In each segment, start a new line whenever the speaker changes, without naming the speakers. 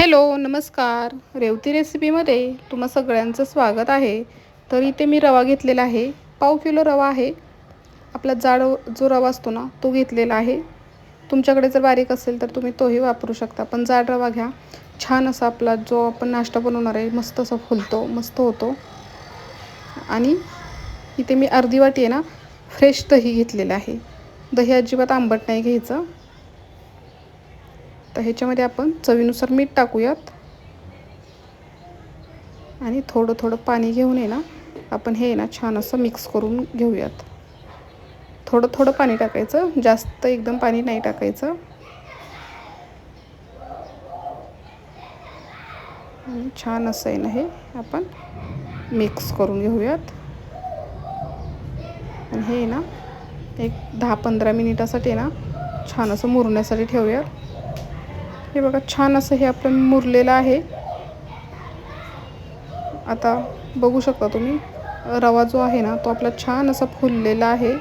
Hello नमस्कार. रेवती रेसिपीमध्ये तुम्हा सगळ्यांचं स्वागत आहे. तर इथे मी रवा घेतलेला आहे. पाव किलो रवा आहे. आपला जाड जो रवा असतो ना तो घेतलेला आहे. तुमच्याकडे जर बारीक असेल तर तुम्ही तोही वापरू शकता. पण जाड रवा घ्या. छान असा आपला जो आपण नाश्ता बनवणार आहे मस्त असा फुलतो मस्त होतो. आणि इथे मी अर्धी वाटी आहे ना फ्रेश दही घेतलेलं आहे. दही अजिबात आंबट नाही घ्यायचं. तर ह्याच्यामध्ये आपण चवीनुसार मीठ टाकूयात. आणि थोडं थोडं पाणी घेऊन ये ना आपण हे ना छान असं मिक्स करून घेऊयात. थोडं थोडं पाणी टाकायचं जास्त एकदम पाणी नाही टाकायचं. आणि छान असं आहे ना हे आपण मिक्स करून घेऊयात. आणि हे ना एक दहा पंधरा मिनिटासाठी ना छान असं मुरण्यासाठी ठेवूयात. हे बघा छान असं हे आपलं मुरलेलं आहे. आता बघू शकता तुम्ही रवा जो आहे ना तो आपला छान असा फुललेला आहे.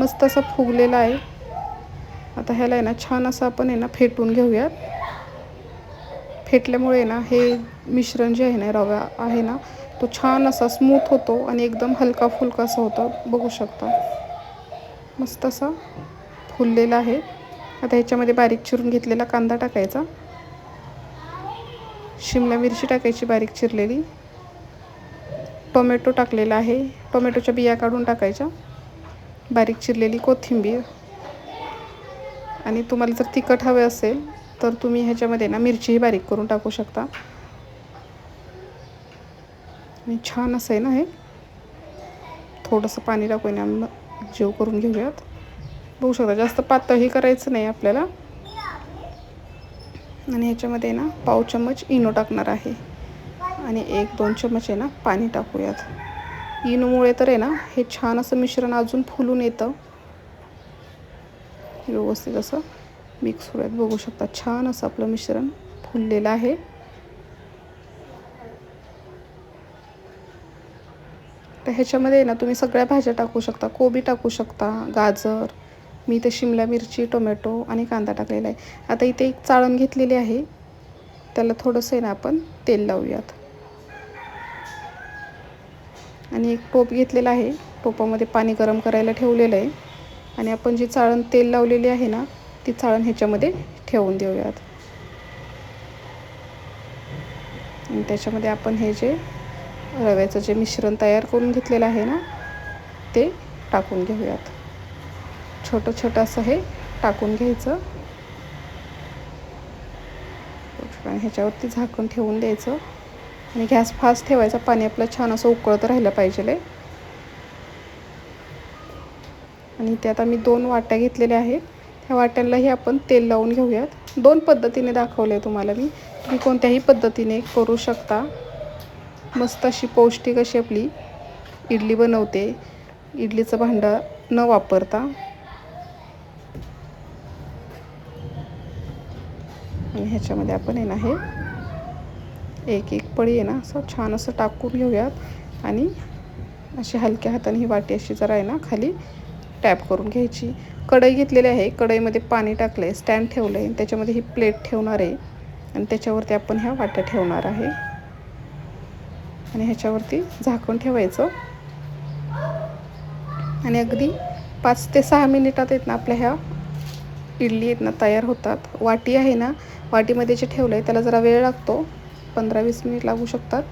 मस्त असा फुगलेला आहे. आता ह्याला आहे ना छान असं आपण आहे ना फेटून घेऊयात. फेटल्यामुळे ना हे मिश्रण जे आहे ना रवा आहे ना तो छान असा स्मूथ होतो आणि एकदम हलका फुलका असा होतो. बघू शकता. मस्त असा फुललेला आहे. आता ह्याच्यामध्ये बारीक चिरून घेतलेला कांदा टाकायचा. शिमला मिरची टाकायची बारीक चिरलेली. टोमॅटो टाकलेला आहे. टोमॅटोच्या बिया काढून टाकायच्या. बारीक चिरलेली कोथिंबीर. आणि तुम्हाला जर तिखट हवे असेल तर तुम्ही ह्याच्यामध्ये ना मिरचीही बारीक करून टाकू शकता. आणि छान असं आहे ना हे. थोडंसं पाणी टाकून आम्ही जेव करून घेऊयात. बघू शकता. जास्त पातळही करायचं नाही आपल्याला. आणि ह्याच्यामध्ये ना पाव चम्मच इनो टाकणार आहे. आणि एक दोन चम्मच आहे ना पाणी टाकूयात. इनोमुळे तर आहे ना हे छान असं मिश्रण अजून फुलून येतं. व्यवस्थित असं मिक्स होऊयात. बघू शकता छान असं आपलं मिश्रण फुललेलं आहे. तर ह्याच्यामध्ये ना तुम्ही सगळ्या भाज्या टाकू शकता. कोबी टाकू शकता गाजर मी इथे शिमला मिरची टोमॅटो आणि कांदा टाकलेला आहे. आता इथे एक चाळण घेतलेली आहे. त्याला थोडंसं आहे ना आपण तेल लावूयात. आणि एक टोप घेतलेला आहे. टोपामध्ये पाणी गरम करायला ठेवलेलं आहे. आणि आपण जी चाळण तेल लावलेली आहे ना ती चाळण ह्याच्यामध्ये ठेवून देऊयात. आणि त्याच्यामध्ये आपण हे जे रव्याचं जे मिश्रण तयार करून घेतलेलं आहे ना ते टाकून घेऊयात. छोटं छोटं असं हे टाकून घ्यायचं. ह्याच्यावरती झाकून ठेवून द्यायचं. आणि गॅस फास्ट ठेवायचा. पाणी आपलं छान असं उकळत राहिलं पाहिजे आणि त्यात आम्ही मी दोन वाट्या घेतलेल्या आहेत. त्या वाट्यांलाही आपण तेल लावून घेऊयात. दोन पद्धतीने दाखवले तुम्हाला मी. तुम्ही कोणत्याही पद्धतीने करू शकता. मस्त अशी पौष्टिक अशी आपली इडली बनवते. इडलीचं भांडं न वापरता. आणि ह्याच्यामध्ये आपण आहे ना हे एक एक पळी आहे ना असं छान असं टाकून घेऊयात. आणि अशी हलक्या हाताने ही वाटी अशी जरा आहे ना खाली टॅप करून घ्यायची. कढई घेतलेली आहे. कढईमध्ये पाणी टाकलं आहे स्टँड ठेवलं आहे त्याच्यामध्ये ही प्लेट ठेवणार आहे. आणि त्याच्यावरती आपण ह्या वाट्या ठेवणार आहे. आणि ह्याच्यावरती झाकून ठेवायचं. आणि अगदी पाच ते सहा मिनिटात आहेत ना आपल्या ह्या इडली आहेत ना तयार होतात. वाटी आहे ना वाटीमध्ये जे ठेवलं आहे त्याला जरा वेळ लागतो. पंधरा वीस मिनिट लागू शकतात.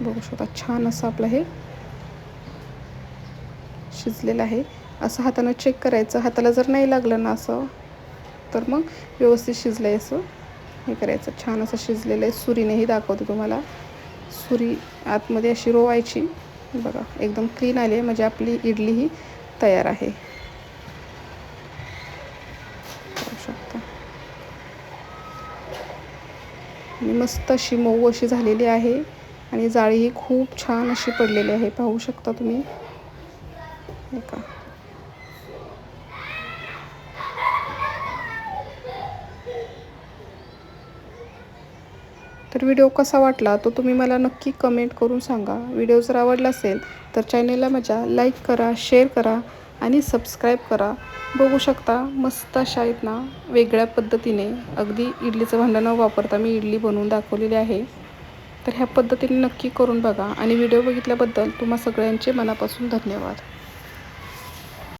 बघू शकता छान असं आपलं हे शिजलेलं आहे. असं हातानं चेक करायचं. हाताला जर नाही लागलं ना असं तर मग व्यवस्थित शिजलं आहे असं. हे करायचं. छान असं शिजलेलं आहे. सुरीनेही दाखवते तुम्हाला. सुरी आतमध्ये अशी रोवायची. बघा एकदम क्लीन आली आहे. म्हणजे आपली इडली ही तयार आहे शकता आणि मस्त अशी मऊ अशी झालेली आहे. आणि जाळीही खूप छान अशी पडलेली आहे. पाहू शकता तुम्ही. का तर व्हिडिओ कसा वाटला तो तुम्ही मला नक्की कमेंट करून सांगा. व्हिडिओ जर आवडला असेल तर चॅनेलला माझ्या लाईक करा शेअर करा. आणि सबस्क्राईब करा. बघू शकता मस्त अशा आहेत ना वेगळ्या पद्धतीने. अगदी इडलीचं भांडं न वापरता मी इडली बनवून दाखवलेली आहे. तर ह्या पद्धतीने नक्की करून बघा. आणि व्हिडिओ बघितल्याबद्दल तुम्हा सगळ्यांचे मनापासून धन्यवाद.